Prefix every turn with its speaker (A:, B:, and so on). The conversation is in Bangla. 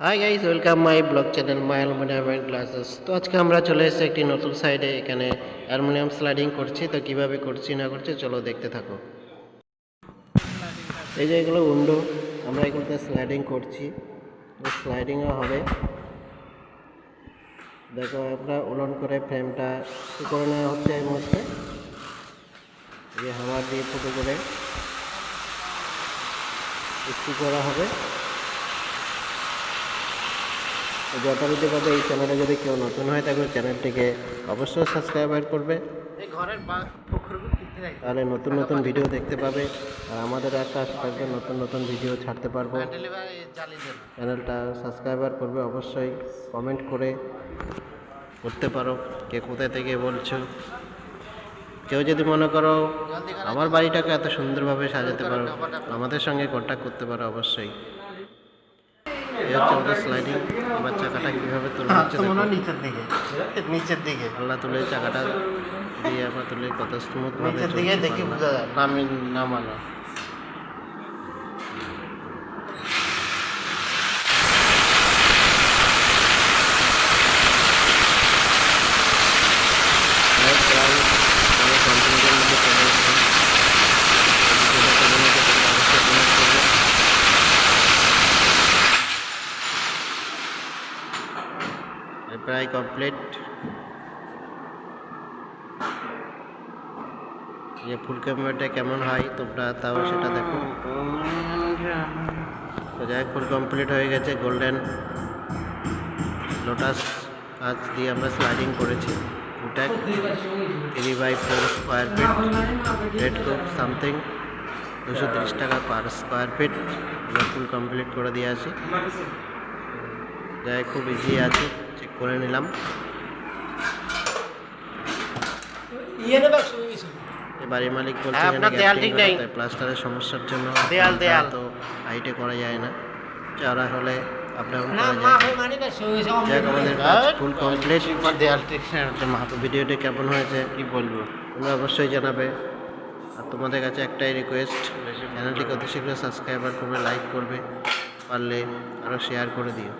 A: Hi guys welcome my blog channel my aluminium and glasses তো আজকে আমরা চলে এসেছি একটি নতুন সাইডে এখানে অ্যালুমিনিয়াম স্লাইডিং করছি। তো কীভাবে করছি, না করছি, চলো দেখতে থাকো। এই যে এগুলো উন্ডো, আমরা এগুলোতে স্লাইডিং করছি। স্লাইডিংও হবে। দেখো, আমরা উলন করে ফ্রেমটা করে নেওয়া হচ্ছে এই মুহূর্তে। যে হামার দিয়ে ফুটো করে করা হবে। তো যথারীতি পাবে এই চ্যানেলে যদি কেউ নতুন হয় তাহলে চ্যানেলটিকে অবশ্যই সাবস্ক্রাইবার করবে। তাহলে নতুন নতুন ভিডিও দেখতে পাবে। আর আমাদের একটা থাকবে নতুন নতুন ভিডিও ছাড়তে পারব। চ্যানেলটা সাবস্ক্রাইবার করবে অবশ্যই। কমেন্ট করে করতে পারো কে কোথায় থেকে বলছো। কেউ যদি মনে করো আমার বাড়িটাকে এত সুন্দরভাবে সাজাতে পারো আমাদের সঙ্গে কন্ট্যাক্ট করতে পারো অবশ্যই। হচ্ছে স্লাইডিং চাকাটা কীভাবে তোলা হচ্ছে
B: তো মনে
A: দেখো।
B: হয় নিচের দিকে। নিচের দিকে।
A: আল্লাহ তুলে চাকাটা দিয়ে আমরা তুলে কত স্মুথ ভাবে
B: নিচের দিকে
A: চলছে
B: দেখি
A: পাল্লা।
B: বোঝা যায় নামি নামানো
A: প্রায় প্রায় প্রায় কন্টিনিউর মধ্যে চলে এসেছে ভিডিওটা কেমন হয়েছে তোমরা অবশ্যই comment করবে। এই প্রায় কমপ্লিট যে ফুল ক্যামেরাটা কেমন হয়, তোমরা তাও সেটা দেখো। তো যাই ফুল কমপ্লিট হয়ে গেছে গোল্ডেন লোটাস কাজ দিয়ে আমরা স্লাইডিং করেছি। উটাক three by four square feet rate কোপ সামথিং দুশো তিরিশ টাকা per square feet full complete করে দিয়ে আছি যাই খুব ইজি আছে। করে নিলাম।
B: ইয়ে
A: বাড়ির মালিক বলছে
B: হ্যাঁ,
A: প্লাস্টারের সমস্যার জন্য
B: দেয়াল, দেয়াল।
A: তো হাইটে করা যায় না। চওড়া হলে
B: মানে ঠিক
A: ভিডিওটি কেমন হয়েছে?
B: কি বলব?
A: তোমরা অবশ্যই জানাবে। আর তোমাদের কাছে একটাই রিকোয়েস্ট চ্যানেলটিকে অতি শীঘ্র সাবস্ক্রাইবার করবে লাইক করবে পারলে আরও শেয়ার করে দিও।